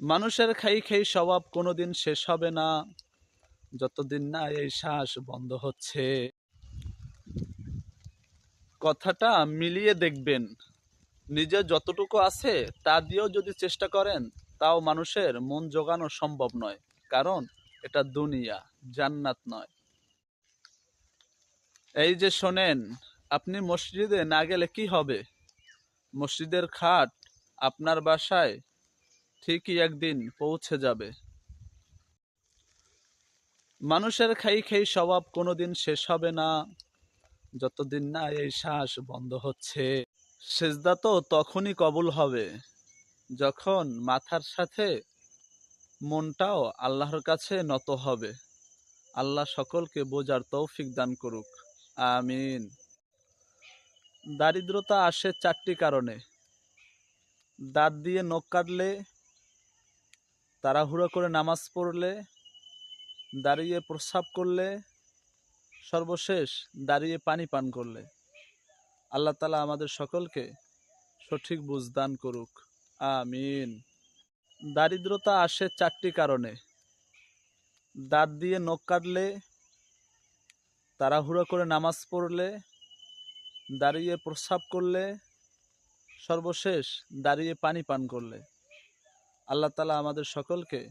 মানুষের খাই খাই স্বভাব কোনোদিন শেষ হবে না। যতদিন না এই শ্বাস বন্ধ হচ্ছে। কথাটা মিলিয়ে দেখবেন। নিজে যতটুকু আছে তা দিয়েও যদি চেষ্টা করেন, তাও মানুষের মন জোগানো সম্ভব নয়। কারণ এটা দুনিয়া, জান্নাত নয়। এই যে শোনেন, আপনি মসজিদে না গেলে কি হবে? মসজিদের খাট আপনার বাসায় ঠিকই একদিন পৌঁছে যাবে। মানুষের খাই খাই স্বভাব কোনোদিন শেষ হবে না। যতদিন না এই শ্বাস বন্ধ হচ্ছে, সেজদা তো তখনই কবুল হবে, যখন মাথার সাথে মনটাও আল্লাহর কাছে নত হবে। আল্লাহ সকলকে বোঝার তৌফিক দান করুক। আমিন। দারিদ্রতা আসে চারটি কারণে। দাঁত দিয়ে নখ কাটলে তাড়াহুড়ো করে নামাজ পড়লে, দাঁড়িয়ে প্রস্রাব করলে, সর্বশেষ দাঁড়িয়ে পানি পান করলে। আল্লাহ তালা আমাদের সকলকে সঠিক বুঝ দান করুক। আমিন। দারিদ্রতা আসে চারটি কারণে। দাঁত দিয়ে নখ কাটলে, তাড়াহুড়ো করে নামাজ পড়লে, দাঁড়িয়ে প্রস্রাব করলে, সর্বশেষ দাঁড়িয়ে পানি পান করলে। আল্লাহ তালা আমাদের সকলকে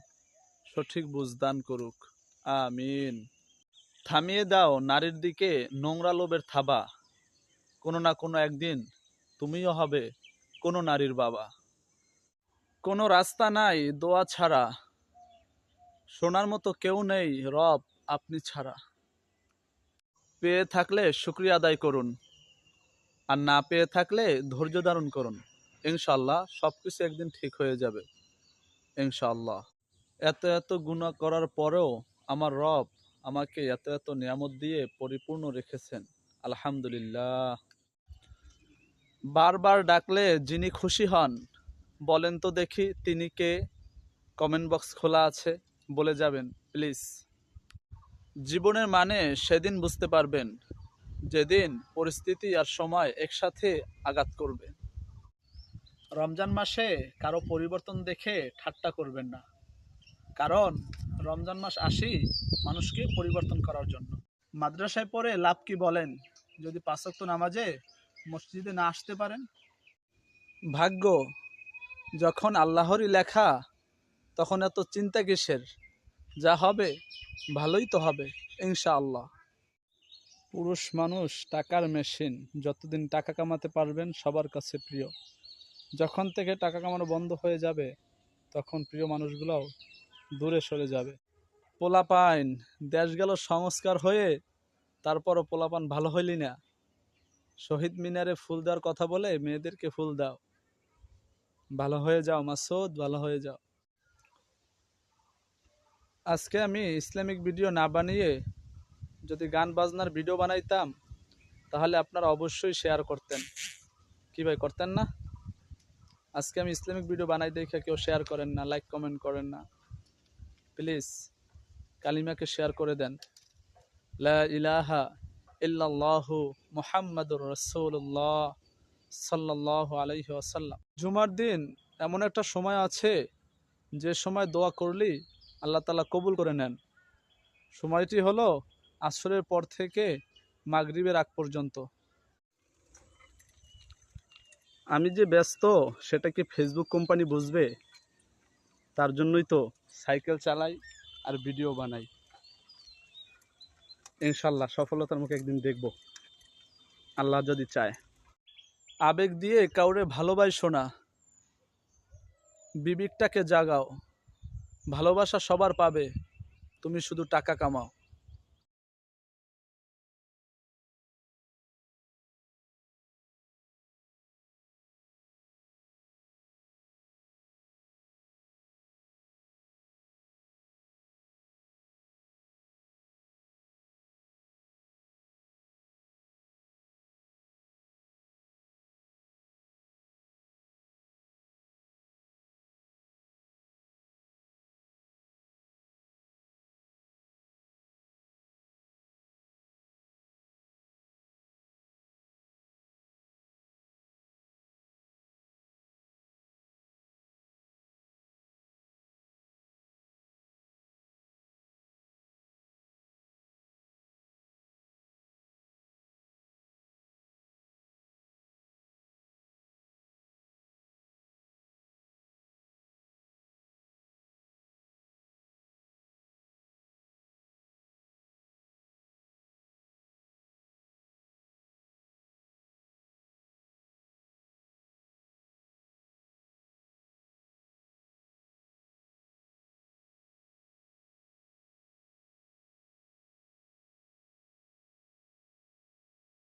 সঠিক বুঝ দান করুক। আমিন। থামিয়ে দাও নারীর দিকে নোংরা লোভের থাবা। কোনো না কোনো একদিন তুমিও হবে কোনো নারীর বাবা। কোনো রাস্তা নাই দোয়া ছাড়া। শোনার মতো কেউ নেই রব আপনি ছাড়া। পেয়ে থাকলে শুক্রিয়া আদায় করুন। আর না পেয়ে থাকলে ধৈর্য ধারণ করুন। ইনশাল্লাহ সব কিছু একদিন ঠিক হয়ে যাবে। ইনশাল্লাহ এত এত গুণা করার পরেও আমার রব আমাকে এত এত নিয়ামত দিয়ে পরিপূর্ণ রেখেছেন। আলহামদুলিল্লাহ। বারবার ডাকলে যিনি খুশি হন, বলেন তো দেখি তিনি কে? কমেন্ট বক্স খোলা আছে, বলে যাবেন, প্লিজ। জীবনের মানে সেদিন বুঝতে পারবেন, যেদিন পরিস্থিতি আর সময় একসাথে আঘাত করবে। রমজান মাসে কারও পরিবর্তন দেখে ঠাট্টা করবেন না। কারণ রমজান মাস আসি মানুষকে পরিবর্তন করার জন্য। মাদ্রাসায় পড়ে লাভ কি বলেন? যদি পাঁচক্ত নামাজে মসজিদে না আসতে পারেন? ভাগ্য, যখন আল্লাহরই লেখা, তখন এত চিন্তা কিসের? যা হবে, ভালোই তো হবে, ইনশাআল্লাহ। পুরুষ মানুষ টাকার মেশিন, যতদিন টাকা কামাতে পারবেন, সবার কাছে প্রিয়। যখন থেকে টাকা কামানো বন্ধ হয়ে যাবে, তখন প্রিয় মানুষগুলোও দূরে সরে যাবে। পোলাপাইন দেশ গেল সংস্কার হয়ে, তারপরও পোলাপান ভালো হইলি না। শহীদ মিনারে ফুল দেওয়ার কথা বলে মেয়েদেরকে ফুল দাও। ভালো হয়ে যাও মাসুদ, ভালো হয়ে যাও। আজকে আমি ইসলামিক ভিডিও না বানিয়ে যদি গান বাজনার ভিডিও বানাইতাম, তাহলে আপনারা অবশ্যই শেয়ার করতেন। কি ভাই, করতেন না? আজকে আমি ইসলামিক ভিডিও বানাই দেখে কেউ শেয়ার করেন না লাইক কমেন্ট করেন না। প্লিজ কালিমাকে শেয়ার করে দেন। লা ইলাহা ইল্লাল্লাহু মুহাম্মাদুর রাসূলুল্লাহ সাল্লাল্লাহু আলাইহি ওয়াসাল্লাম। জুমার দিন এমন একটা সময় আছে, যে সময় দোয়া করলি আল্লাহ তালা কবুল করে নেন। সময়টি হলো আসরের পর থেকে মাগরিবের আগ পর্যন্ত। আমি যে ব্যস্ত, সেটা কি ফেসবুক কোম্পানি বুঝবে? তার জন্যই তো সাইকেল চালাই আর ভিডিও বানাই। ইনশাল্লাহ সফলতার মুখে একদিন দেখব। আল্লাহ যদি চায়। আবেগ দিয়ে কাউরে ভালোবাসো না। বিবেকটাকে জাগাও। ভালোবাসা সবার পাবে। তুমি শুধু টাকা কামাও।